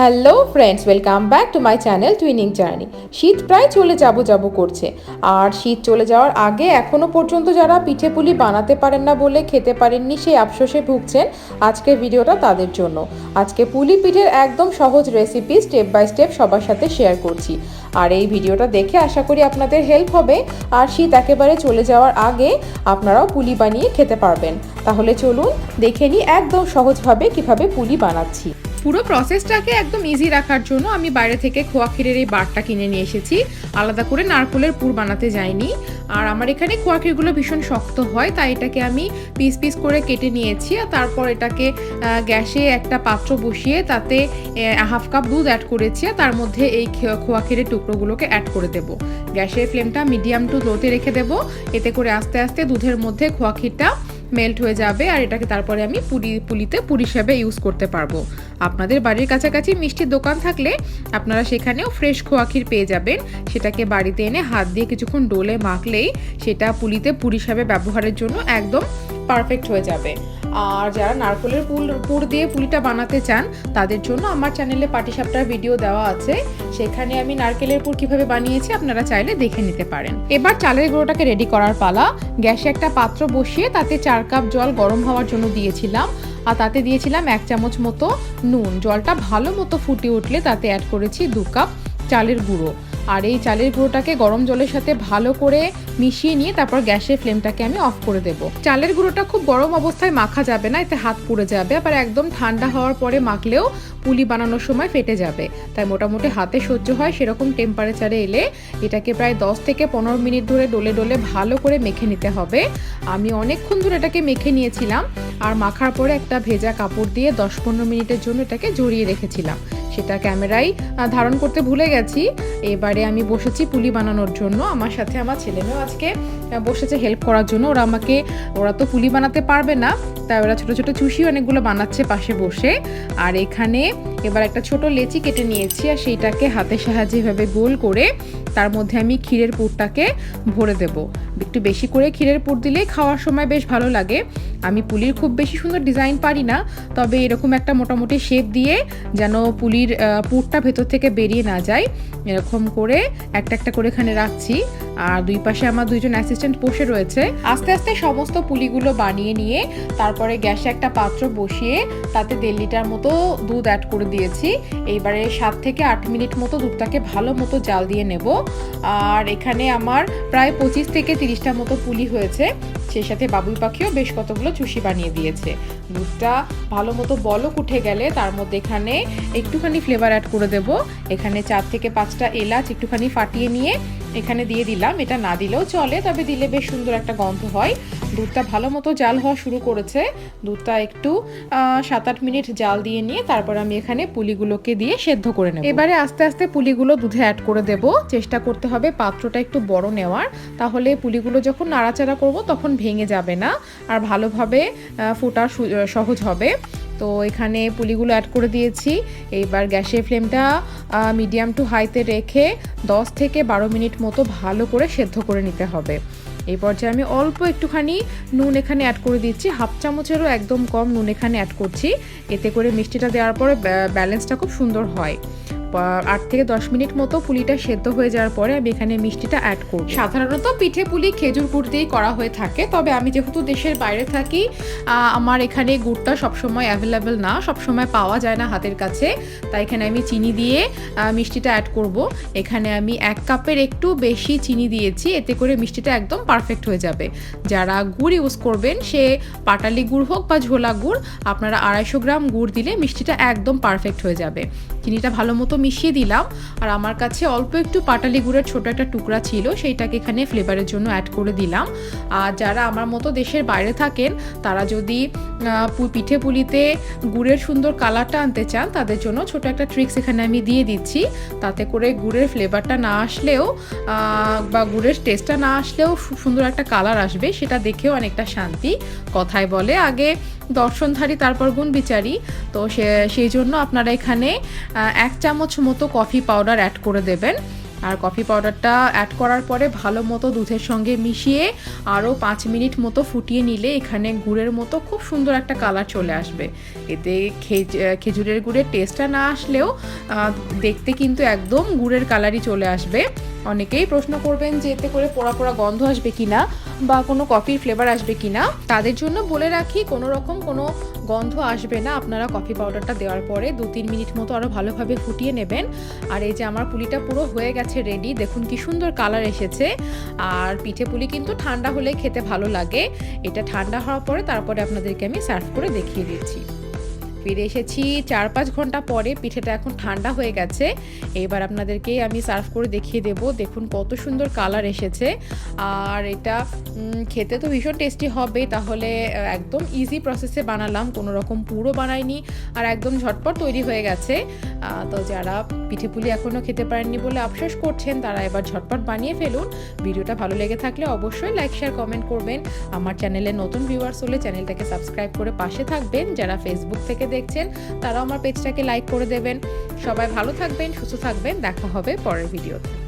Hello friends welcome back to my channel twinning journey শীত প্রায় চলে যাব যাব করছে। আর শীত চলে যাওয়ার আগে এখনও পর্যন্ত যারা পিঠে পুলি বানাতে পারেন না বলে খেতে পারেননি, সেই আফসোসে ভুগছেন আজকের ভিডিওটা তাদের জন্য। আজকে পুলি পিঠের একদম সহজ রেসিপি স্টেপ বাই স্টেপ সবার সাথে শেয়ার করছি। আর এই ভিডিওটা দেখে আশা করি আপনাদের হেল্প হবে। আর শীত একেবারে চলে যাওয়ার আগে আপনারাও পুলি বানিয়ে খেতে পারবেন। তাহলে চলুন দেখে নিই একদম সহজভাবে কীভাবে পুলি বানাচ্ছি। পুরো প্রসেসটাকে একদম ইজি রাখার জন্য আমি বাইরে থেকে খোয়া ক্ষীরের এই বারটা কিনে নিয়ে এসেছি। আলাদা করে নারকলের পুর বানাতে যাইনি। আর আমার এখানে খোয়া ক্ষীরগুলো ভীষণ শক্ত হয়, তাই এটাকে আমি পিস পিস করে কেটে নিয়েছি। আর তারপর এটাকে গ্যাসে একটা পাত্র বসিয়ে তাতে হাফ কাপ দুধ অ্যাড করেছি। আর তার মধ্যে এই খোয়া ক্ষীরের টুকরোগুলোকে অ্যাড করে দেবো। গ্যাসের ফ্লেমটা মিডিয়াম টু লোতে রেখে দেবো। এতে করে আস্তে আস্তে দুধের মধ্যে খোয়া ক্ষীরটা মেল্ট হয়ে যাবে আর এটাকে তারপরে আমি পুরি, পুলিতে পুরি হিসাবে ইউজ করতে পারব। আপনাদের বাড়ির কাছাকাছি মিষ্টির দোকান থাকলে আপনারা সেখানেও ফ্রেশ খোয়া ক্ষীর পেয়ে যাবেন। সেটাকে বাড়িতে এনে হাত দিয়ে কিছুক্ষণ ডোলে মাখলেই সেটা পুলিতে পুরি হিসাবে ব্যবহারের জন্য একদম পারফেক্ট হয়ে যাবে। আর যারা নারকেলের পুল, পুর দিয়ে পুলিটা বানাতে চান, তাদের জন্য আমার চ্যানেলে পাটিসাপটার ভিডিও দেওয়া আছে। সেখানে আমি নারকেলের পুর কীভাবে বানিয়েছি আপনারা চাইলে দেখে নিতে পারেন। এবার চালের গুঁড়োটাকে রেডি করার পালা। গ্যাসে একটা পাত্র বসিয়ে তাতে চার কাপ জল গরম হওয়ার জন্য দিয়েছিলাম। আর তাতে দিয়েছিলাম এক চামচ মতো নুন। জলটা ভালো মতো ফুটে উঠলে তাতে অ্যাড করেছি দু কাপ চালের গুঁড়ো। আর এই চালের গুঁড়োটাকে গরম জলের সাথে ভালো করে মিশিয়ে নিয়ে তারপর গ্যাসের ফ্লেমটাকে আমি অফ করে দেব। চালের গুঁড়োটা খুব গরম অবস্থায় মাখা যাবে না, এতে হাত পুড়ে যাবে, আবার একদম ঠান্ডা হওয়ার পরে মাখলেও পুলি বানানোর সময় ফেটে যাবে। তাই মোটামুটি হাতে সহ্য হয় সেরকম টেম্পারেচারে এলে এটাকে প্রায় 10 থেকে পনেরো মিনিট ধরে ডলে ডলে ভালো করে মেখে নিতে হবে। আমি অনেকক্ষণ ধরে এটাকে মেখে নিয়েছিলাম, আর মাখার পরে একটা ভেজা কাপড় দিয়ে দশ পনেরো মিনিটের জন্য এটাকে জড়িয়ে রেখেছিলাম। সেটা ক্যামেরায় ধারণ করতে ভুলে গেছি। এবারে আমি বসেছি পুলি বানানোর জন্য। আমার সাথে আমার ছেলেমেয়েও আজকে বসেছে হেল্প করার জন্য। ওরা আমাকে, ওরা তো পুলি বানাতে পারবে না। তাই ওরা ছোটো ছোটো চুষি অনেকগুলো বানাচ্ছে পাশে বসে। আর এখানে এবার একটা ছোট লেচি কেটে নিয়েছি আর সেইটাকে হাতের সাহায্যে এভাবে গোল করে তার মধ্যে আমি ক্ষীরের পুরটাকে ভরে দেব। একটু বেশি করে ক্ষীরের পুর দিলেই খাওয়ার সময় বেশ ভালো লাগে। আমি পুলির খুব বেশি সুন্দর ডিজাইন পারি না, তবে এরকম একটা মোটামুটি শেপ দিয়ে যেন পুলির পুরটা ভেতর থেকে বেরিয়ে না যায়, এরকম করে একটা একটা করে এখানে রাখছি। আর দুই পাশে আমার দুইজন অ্যাসিস্ট্যান্ট বসে রয়েছে। আস্তে আস্তে সমস্ত পুলিগুলো বানিয়ে নিয়ে তারপরে গ্যাসে একটা পাত্র বসিয়ে তাতে দেড় লিটার মতো দুধ অ্যাড করে দিয়েছি। এইবারে সাত থেকে আট মিনিট মতো দুধটাকে ভালো মতো জাল দিয়ে নেব। আর এখানে আমার প্রায় পঁচিশ থেকে তিরিশটা মতো পুলি হয়েছে। সেই সাথে বাবুই পাখিও বেশ কতগুলো চুষি বানিয়ে দিয়েছে। দুধটা ভালো মতো বলক উঠে গেলে তার মধ্যে এখানে একটুখানি ফ্লেভার অ্যাড করে দেব। এখানে চার থেকে পাঁচটা এলাচ একটুখানি ফাটিয়ে নিয়ে এখানে দিয়ে দিলাম। এটা না দিলেও চলে, তবে দিলে বেশ সুন্দর একটা গন্ধ হয়। দুধটা ভালো মতো জাল হওয়া শুরু করেছে। দুধটা একটু সাত আট মিনিট জাল দিয়ে নিয়ে তারপর আমি এখানে পুলিগুলোকে দিয়ে সেদ্ধ করে নেব। এবারে আস্তে আস্তে পুলিগুলো দুধে অ্যাড করে দেব। চেষ্টা করতে হবে পাত্রটা একটু বড় নেওয়ার। তাহলে পুলিগুলো যখন নাড়াচাড়া করব তখন ভেঙে যাবে না। আর ভালোভাবে ফোটা সহজ হবে। তো এখানে পুলিগুলো অ্যাড করে দিয়েছি। এইবার গ্যাসের ফ্লেমটা মিডিয়াম টু হাইতে রেখে 10 থেকে বারো মিনিট মতো ভালো করে সেদ্ধ করে নিতে হবে। এই পর্যায়ে আমি অল্প একটুখানি নুন এখানে অ্যাড করে দিচ্ছি। হাফ চামচেরও একদম কম নুন এখানে অ্যাড করছি। এতে করে মিষ্টিটা দেওয়ার পরে ব্যা- ব্যালেন্সটা খুব সুন্দর হয়। আট থেকে দশ মিনিট মতো পুলিটা সেদ্ধ হয়ে যাওয়ার পরে আমি এখানে মিষ্টিটা অ্যাড করব। সাধারণত পিঠে পুলি খেজুর গুড় দিয়েই করা হয়ে থাকে, তবে আমি যেহেতু দেশের বাইরে থাকি আমার এখানে গুড়টা সবসময় অ্যাভেলেবেল না, সবসময় পাওয়া যায় না হাতের কাছে, তাই এখানে আমি চিনি দিয়ে মিষ্টিটা অ্যাড করব। এখানে আমি এক কাপের একটু বেশি চিনি দিয়েছি, এতে করে মিষ্টিটা একদম পারফেক্ট হয়ে যাবে। যারা গুড় ইউজ করবেন, সে পাটালি গুড় হোক বা ঝোলা গুড়, আপনারা আড়াইশো গ্রাম গুড় দিলে মিষ্টিটা একদম পারফেক্ট হয়ে যাবে। চিনিটা ভালো মতো মিশিয়ে দিলাম। আর আমার কাছে অল্প একটু পাটালি গুঁড়ের ছোট একটা টুকরা ছিল, সেইটাকে এখানে ফ্লেভারের জন্য অ্যাড করে দিলাম। আর যারা আমার মতো দেশের বাইরে থাকেন, তারা যদি পিঠে পুলিতে গুড়ের সুন্দর কালারটা আনতে চান, তাদের জন্য ছোট একটা ট্রিক্স এখানে আমি দিয়ে দিচ্ছি। তাতে করে গুড়ের ফ্লেভারটা না আসলেও বা গুড়ের টেস্টটা না আসলেও সুন্দর একটা কালার আসবে, সেটা দেখেও অনেকটা শান্তি। কথায় বলে, আগে দর্শনধারী, তারপর গুণ বিচারী। তো সে সেই জন্য আপনারা এখানে এক চামচ মতো কফি পাউডার অ্যাড করে দেবেন। আর কফি পাউডারটা অ্যাড করার পরে ভালো মতো দুধের সঙ্গে মিশিয়ে আরও পাঁচ মিনিট মতো ফুটিয়ে নিলে এখানে গুড়ের মতো খুব সুন্দর একটা কালার চলে আসবে। এতে খেজ- খেজুরের গুড়ের টেস্টটা না আসলেও দেখতে কিন্তু একদম গুড়ের কালারই চলে আসবে। অনেকেই প্রশ্ন করবেন যে এতে করে পোড়া পোড়া গন্ধ আসবে কিনা বা কোনো কফির ফ্লেভার আসবে কিনা। তাদের জন্য বলে রাখি, কোনো রকম কোনো গন্ধ আসবে না। আপনারা কফি পাউডারটা দেওয়ার পরে দু তিন মিনিট মতো আরও ভালোভাবে ফুটিয়ে নেবেন। আর এই যে আমার পুলিটা পুরো হয়ে গেছে রেডি দেখুন কি সুন্দর কালার এসেছে। আর পিঠে পুলি কিন্তু ঠান্ডা হলে খেতে ভালো লাগে। এটা ঠান্ডা হওয়ার পরে তারপরে আপনাদেরকে আমি সার্ভ করে দেখিয়ে দিচ্ছি। ফিরে এসেছি চার পাঁচ ঘণ্টা পরে, পিঠেটা এখন ঠান্ডা হয়ে গেছে। এবার আপনাদেরকে আমি সার্ভ করে দেখিয়ে দেব। দেখুন কত সুন্দর কালার এসেছে। আর এটা খেতে তো ভীষণ টেস্টি হবে, তাহলে একদম ইজি প্রসেসে বানালাম। কোনো রকম পুরো বানাইনি আর একদম ঝটপট তৈরি হয়ে গেছে। তো যারা পিঠে পুলি এখনও খেতে পারেননি বলে আফসোস করছেন, তারা এবার ঝটপট বানিয়ে ফেলুন। ভিডিওটা ভালো লেগে থাকলে অবশ্যই লাইক শেয়ার কমেন্ট করবেন। আমার চ্যানেলে নতুন ভিউয়ার্স হলে চ্যানেলটাকে সাবস্ক্রাইব করে পাশে থাকবেন। যারা ফেসবুক থেকে দেখছেন, তারাও আমার পেজটাকে লাইক করে দেবেন। সবাই ভালো থাকবেন, সুস্থ থাকবেন। দেখা হবে পরের ভিডিওতে।